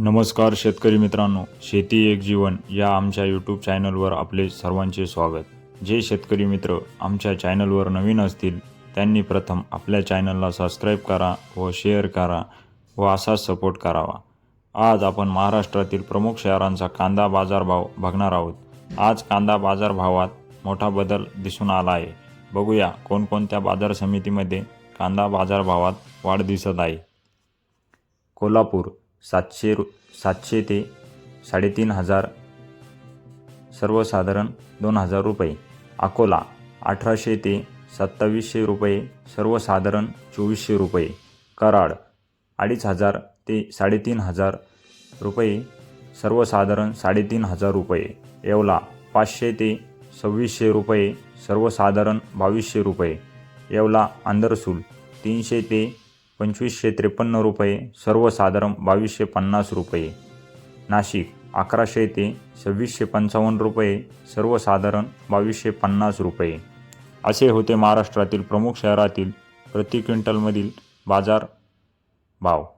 नमस्कार शेतकरी मित्रांनो शेती एक जीवन या आमच्या यूट्यूब चॅनलवर आपले सर्वांचे स्वागत. जे शेतकरी मित्र आमच्या चॅनलवर नवीन असतील त्यांनी प्रथम आपल्या चॅनलला सबस्क्राईब करा व शेअर करा व असाच सपोर्ट करावा. आज आपण महाराष्ट्रातील प्रमुख शहरांचा कांदा बाजारभाव बघणार आहोत. आज कांदा बाजारभावात मोठा बदल दिसून आला आहे. बघूया कोणकोणत्या बाजार समितीमध्ये कांदा बाजारभावात वाढ दिसत आहे. कोल्हापूर सातशे रु सातशे ते साडेतीन हजार सर्वसाधारण दोन हजार रुपये. अकोला अठराशे ते सत्तावीसशे रुपये सर्वसाधारण चोवीसशे रुपये. कराड अडीच हजार ते साडेतीन हजार रुपये सर्वसाधारण साडेतीन हजार रुपये. येवला पाचशे ते सव्वीसशे रुपये सर्वसाधारण बावीसशे रुपये. येवला आंदरसूल तीनशे ते पंचवीसशे त्रेपन्न रुपये सर्वसाधारण बावीसशे पन्नास रुपये. नाशिक अकराशे ते सव्वीसशे पंचावन्न रुपये सर्वसाधारण बावीसशे पन्नास रुपये. असे होते महाराष्ट्रातील प्रमुख शहरातील प्रति क्विंटलमधील बाजार भाव.